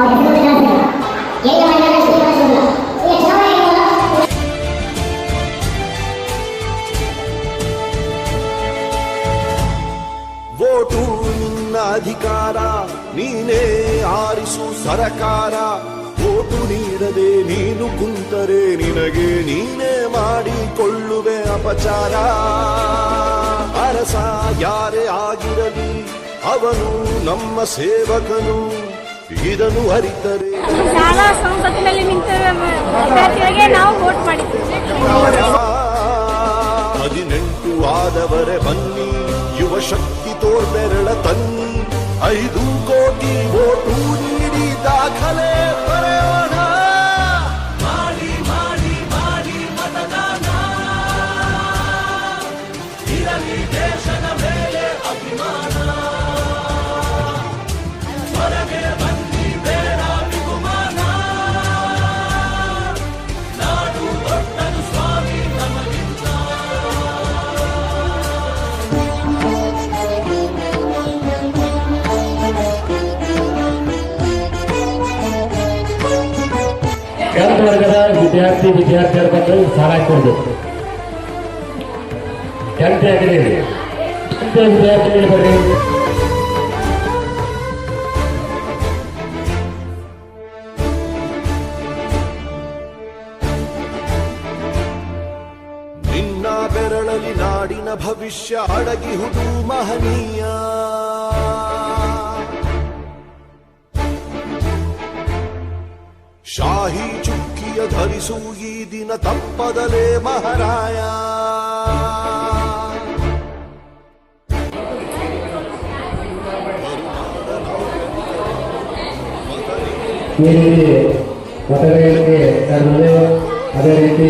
Vote ನಿನ್ನ ಅಧಿಕಾರ, ನೀನೇ ಆರಿಸು ಸರಕಾರ. ಓಟು ನೀಡದೆ ನೀನು ಕುಂತರೆ ನಿನಗೆ ನೀನೇ ಮಾಡಿಕೊಳ್ಳುವೆ ಅಪಚಾರ. ಅರಸ ಯಾರೇ ಆಗಿರಲಿ, ಅವನು ನಮ್ಮ ಸೇವಕನು. ಇದನ್ನು ಅರಿತರೆ ಶಾಲಾ ಸಂಸತ್ತಿನಲ್ಲಿ ನಿಂತ ವಿದ್ಯಾರ್ಥಿಗಳಿಗೆ ನಾವು ವೋಟ್ ಮಾಡಿದ್ದೇವೆ ಹದಿನೆಂಟು ಆದವರೆ ಬನ್ನಿ ಯುವ ಶಕ್ತಿ ತೋರ್ಬೆರಳ ತನ್ನಿ ಐದು ಕೋಟಿ ಓಟು ಕೆಳಗೆ ವರ್ಗದ ವಿದ್ಯಾರ್ಥಿ ವಿದ್ಯಾರ್ಥಿಯರ ಬಗ್ಗೆ ಸಾಲ ಕೊಡಬೇಕು. ಟೆಂತ್ ಆಗಲಿ ಟೆಂತ್ ವಿದ್ಯಾರ್ಥಿಗಳು ಬರ್ರಿ. ನಿನ್ನ ಬೆರಳಲಿ ನಾಡಿನ ಭವಿಷ್ಯ ಅಡಗಿಹುದು ಮಹನೀಯ. ಧರಿಸು ಈ ದಿನ ತಪ್ಪದಲೇ ಮಹಾರಾಯ ಈ ರೀತಿ ಮತಗಳಿಗೆ ತರುತ್ತದೆ ಅದೇ ರೀತಿ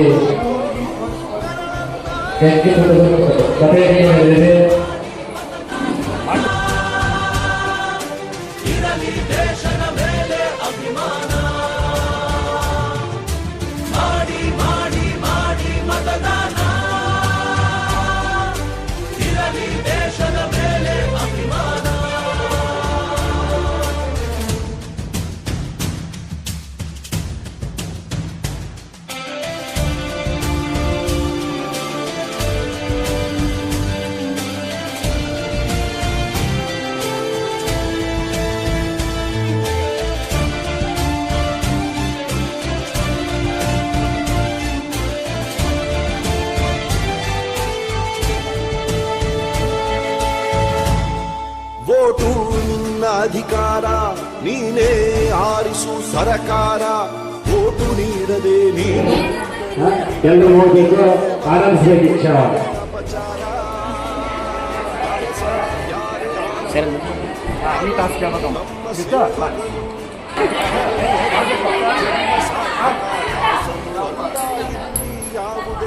ವೋಟು ನಿನ್ನ ಅಧಿಕಾರ ನೀನೇ ಆರಿಸು ಸರಕಾರ ವೋಟು ನೀಡದೆ ನೀನು. ಎಲ್ಲರೂ ಹೋಗ್ಬೇಕು ಆನಂದಿಸಬೇಕು ಶಿಕ್ಷಣ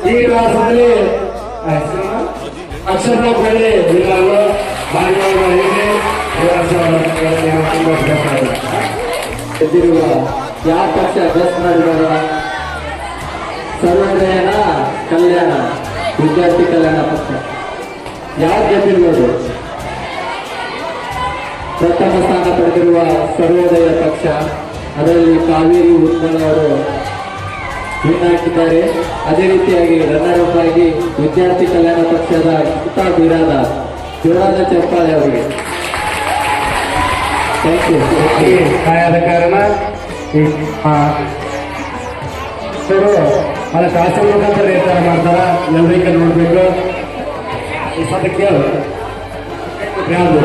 ಈ ಕ್ಲಾಸಲ್ಲಿ ಅಕ್ಷರ ಬೆಳೆ ವಿಧಾನ ಭಾಗವಹಿಸಿ ಎದ್ದಿರುವ ಯಾವ ಪಕ್ಷ ಅಭ್ಯಾಸ ಮಾಡಿದಾರ ಸರ್ವೋದಯನ ಕಲ್ಯಾಣ ವಿದ್ಯಾರ್ಥಿ ಕಲ್ಯಾಣ ಪಕ್ಷ ಯಾರು ಗೆದ್ದಿರ್ಬೋದು ಪ್ರಥಮ ಸ್ಥಾನ ಪಡೆದಿರುವ ಸರ್ವೋದಯ ಪಕ್ಷ ಅದರಲ್ಲಿ ಕಾವೇರಿ ಉತ್ಪನ್ನ ಅವರು ಹಾಕಿದ್ದಾರೆ ಅದೇ ರೀತಿಯಾಗಿ ರನ್ನರ್ ಆಗಿ ವಿದ್ಯಾರ್ಥಿ ಕಲ್ಯಾಣ ಪಕ್ಷದ ಕಿತ್ತ ಬೀರಾದ ಜೋರಾದ ಚಪ್ಪಾಳೆ ಅವರಿಗೆ. ಕಾಯದ ಕಾರಣ ಸರ್ ಅದು ಕಾಸು ಮುಖಾಂತರ ನಿರ್ಧಾರ ಮಾಡ್ತಾರ ಎಲ್ರಿಗ ನೋಡ್ಬೇಕು ಕೇಳು ಯಾವುದು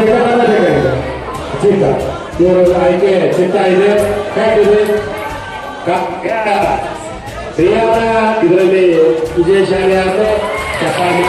ಬೇಕಾಗಿದೆ ಚಿತ್ತ ಇವರು ಆಯ್ಕೆ ಚಿತ್ತ ಇದೆ ಹೇಗಿದೆ ಕ್ರಿಯಾದ ಇದರಲ್ಲಿ ವಿಜಯಶಾಲಿ ಆದರೆ ಚಪಾತಿ